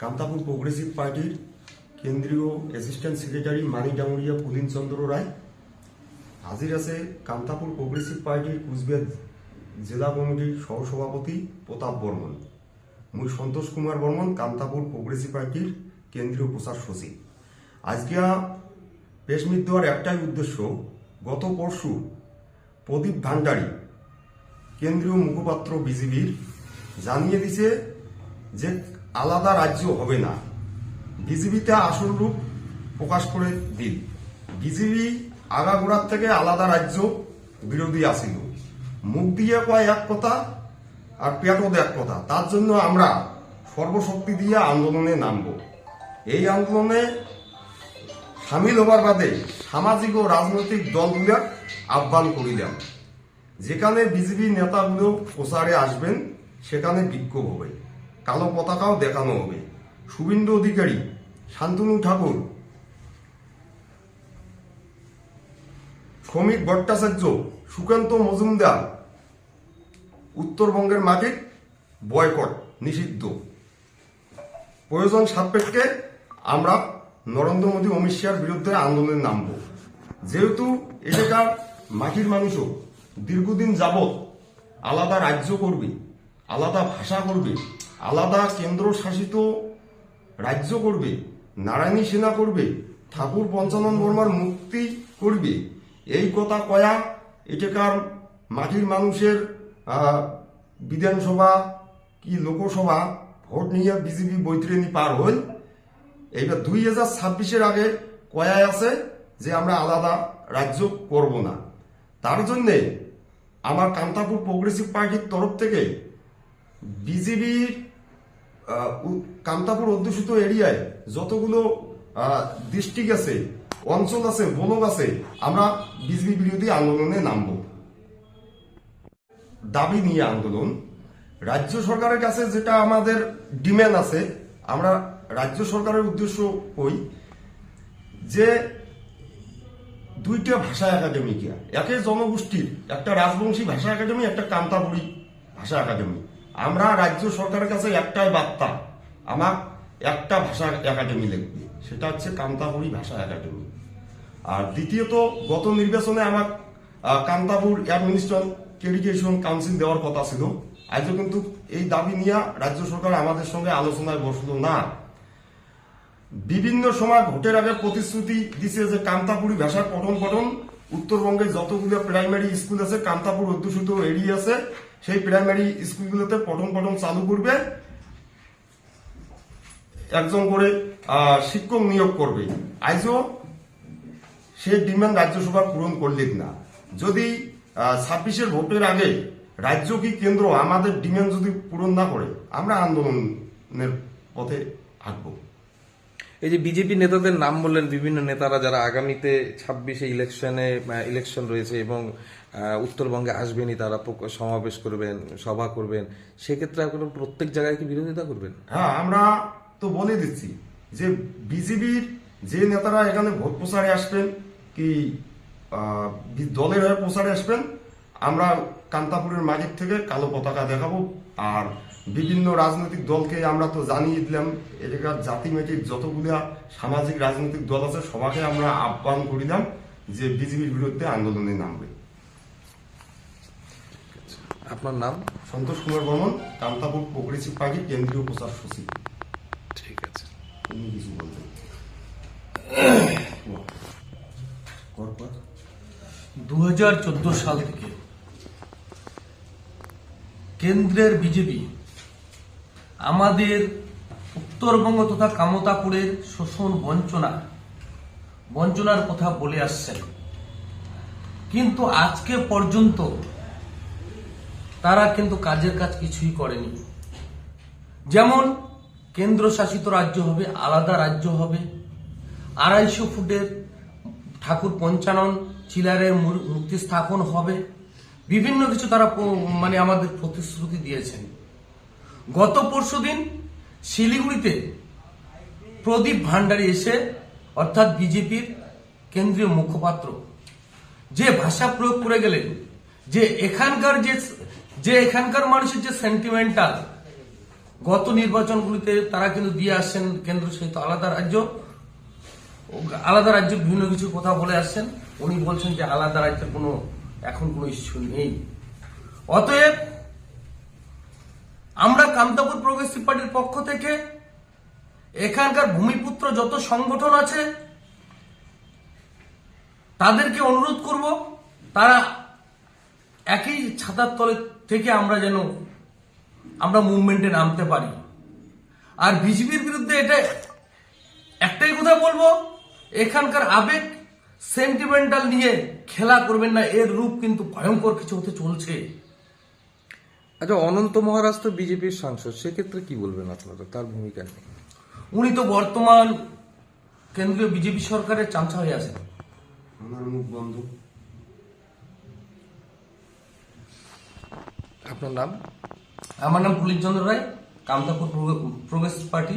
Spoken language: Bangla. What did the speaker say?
কামতাপুর প্রোগ্রেসিভ পার্টির কেন্দ্রীয় অ্যাসিস্ট্যান্ট সেক্রেটারি মানিক ডাঙ্গুরিয়া, পুলিন চন্দ্র রায়। হাজির আছে কামতাপুর প্রোগ্রেসিভ পার্টির কুচবিহার জেলা কমিটির সহসভাপতি প্রতাপ বর্মন। মুই সন্তোষ কুমার বর্মন, কামতাপুর প্রোগ্রেসিভ পার্টির কেন্দ্রীয় প্রচার সচিব। আজকে পেশমিট দেওয়ার একটাই উদ্দেশ্য, গত পরশু প্রদীপ ভান্ডারী, কেন্দ্রীয় মুখপাত্র বিজেপির জানিয়ে দিছে যে আলাদা রাজ্য হবে না। বিজেপিতে আসল রূপ প্রকাশ করে দিল বিজেপি আগাগোড়ার থেকে আলাদা রাজ্য বিরোধী আসিল মুখ দিয়ে কয় এক কথা আর পেটও এক কথা, তার জন্য আমরা সর্বশক্তি দিয়ে আন্দোলনে নামব। এই আন্দোলনে সামিল হবার বাদে সামাজিক ও রাজনৈতিক দলগুলোর আহ্বান করিলাম। যেখানে বিজেপি নেতাগুলো প্রচারে আসবেন, সেখানে বিক্ষোভ হবে। কালো পতাকাও দেখানো হবে। শুভেন্দু অধিকারী, শান্তনু ঠাকুর। শ্রমিক ভট্টাচার্য, সুকান্ত মজুমদার। উত্তরবঙ্গের মাটির বয়কট নিষিদ্ধ। প্রয়োজন সাপেক্ষে আমরা নরেন্দ্র মোদী অমিত শাহর বিরুদ্ধে আন্দোলনে নামব। যেহেতু এলাকার মাটির মানুষও দীর্ঘদিন যাবৎ আলাদা রাজ্য করবে, আলাদা ভাষা করবে আলাদা কেন্দ্র শাসিত রাজ্য করবে, নারায়ণী সেনা করবে, ঠাকুর পঞ্চানন বর্মার মুক্তি করবে। এই কথা কয়া এটাকার মাটির মানুষের বিধানসভা কি লোকসভা, ভোট নিয়ে বিজেপি বৈতরণী পার হল। এইবার দুই হাজার ছাব্বিশের আগে কয়ায় আছে যে আমরা আলাদা রাজ্য করব না। তার জন্যে আমার কান্তাপুর প্রোগ্রেসিভ পার্টির তরফ থেকে বিজেপির কান্তাপুর অধ্যুষিত এরিয়ায় যতগুলো ডিস্ট্রিক্ট আছে, অঞ্চল আছে ব্লক আছে, আমরা বিজেপি বিরোধী আন্দোলনে নামবো। দাবি নিয়ে আন্দোলন। রাজ্য সরকারের কাছে যেটা আমাদের ডিমান্ড আছে, আমরা রাজ্য সরকারের উদ্দেশ্য কই যে দুইটা ভাষা একাডেমি কিয়া একে জনগোষ্ঠীর, একটা রাজবংশী ভাষা একাডেমি, একটা কান্তাপুরী ভাষা একাডেমি। আমরা রাজ্য সরকারের কাছে একটাই বার্তা, আমার একটা ভাষা একাডেমি লিখবে সেটা হচ্ছে কান্তাপুরী ভাষা একাডেমি। আর দ্বিতীয়ত, গত নির্বাচনে আমার কান্তাপুর অ্যাডমিনিস্ট্রেশন এডুকেশন কাউন্সিল দেওয়ার কথা ছিল। আজও কিন্তু এই দাবি নিয়ে রাজ্য সরকার আমাদের সঙ্গে আলোচনায় বসল না। বিভিন্ন সময় ভোটের আগে প্রতিশ্রুতি দিছে যে কান্তাপুরি ভাষার পঠন পঠন উত্তরবঙ্গে যতগুলো প্রাইমারি স্কুল আছে, কান্তাপুর অধ্যুষিত এরিয়া আছে সেই প্রাইমারি স্কুলগুলোতে পঠন পঠন চালু করবে। একজন করে শিক্ষক নিয়োগ করবে। আজও সে ডিমান্ড রাজ্যসভা পূরণ করলেন না। যদি ছাব্বিশের ভোটের আগে রাজ্য কি কেন্দ্র আমাদের ডিমান্ড যদি পূরণ না করে, আমরা আন্দোলনের পথে হাঁটবো। এই যে বিজেপি নেতাদের নাম বললেন বিভিন্ন নেতারা যারা আগামীতে ছাব্বিশে ইলেকশনে ইলেকশন রয়েছে এবং উত্তরবঙ্গে আসবেনই, তারা সমাবেশ করবেন, সভা করবেন, সেক্ষেত্রে এখন প্রত্যেক জায়গায় কি বিরোধিতা করবেন? হ্যাঁ আমরা তো বলে দিচ্ছি যে বিজেপির যে নেতারা এখানে ভোট প্রচারে আসবেন কি দলের হয়ে প্রচারে আসবেন, আমরা কান্তাপুরের মাঝির থেকে কালো পতাকা দেখাবো আর বিভিন্ন রাজনৈতিক দলকে আমরা তো জানিয়ে দিলাম এলাকার জাতি মেটির যতগুলা সামাজিক রাজনৈতিক দল আছে সবাইকে আমরা আহ্বান করিলাম যে বিজেপির বিরুদ্ধে আন্দোলনে নামবে। আপনার নাম? সন্তোষ কুমার বর্মন কান্তাপুর প্রগ্রেসিভ পার্টির কেন্দ্রীয় প্রচার সচিব। ঠিক আছে। তুমি কিছু বলবেন। দু সাল থেকে কেন্দ্রের বিজেপি আমাদের উত্তরবঙ্গ তথা কামতাপুরের শোষণ বঞ্চনা, বঞ্চনার কথা বলে আসছেন। কিন্তু আজকে পর্যন্ত তারা কিন্তু কাজের কাজ কিছুই করেনি। যেমন কেন্দ্র শাসিত রাজ্য হবে, আলাদা রাজ্য হবে। আড়াইশো ফুটের ঠাকুর পঞ্চানন চিলারের মূর- মূর্তি স্থাপন হবে। বিভিন্ন কিছু তারা মানে আমাদের প্রতিশ্রুতি দিয়েছেন। গত পরশুদিন শিলিগুড়িতে প্রদীপ ভান্ডারী এসে, অর্থাৎ বিজেপির কেন্দ্রীয় মুখপাত্র, যে ভাষা প্রয়োগ করে গেলেন, যে এখানকার যে যে এখানকার মানুষের যে সেন্টিমেন্টাল গত নির্বাচনগুলিতে তারা কিন্তু দিয়ে আসছেন কেন্দ্র সহিত আলাদা রাজ্য আলাদা রাজ্য বিভিন্ন কিছু কথা বলে আসছেন। উনি বলছেন যে আলাদা রাজ্যের কোনো, এখন কোনো ইস্যু নেই। অতএব আমরা কামতাপুর প্রগ্রেসিভ পার্টির পক্ষ থেকে এখানকার ভূমিপুত্র যত সংগঠন আছে, তাদেরকে অনুরোধ করব, তারা একই ছাতার তলে থেকে আমরা যেন, আমরা মুভমেন্টে নামতে পারি। আর বিজেপির বিরুদ্ধে এটা একটাই কথা বলব, এখানকার আবেগ সেন্টিমেন্টাল নিয়ে খেলা করবেন না, এর রূপ কিন্তু ভয়ঙ্কর কিছু হতে চলছে। আচ্ছা অনন্ত মহারাষ্ট্র তো বিজেপির সাংসদ সেক্ষেত্রে কি বলবেন আপনারা? তার ভূমিকা নেই উনি তো বর্তমান কেন্দ্রীয় বিজেপি সরকারের চামচা হয়ে আছেন। আমার মুখ বন্ধ। আপনার নাম? আমার নাম পুলিশ চন্দ্র রায় কামতাপুর প্রগ্রেসিভ পার্টি।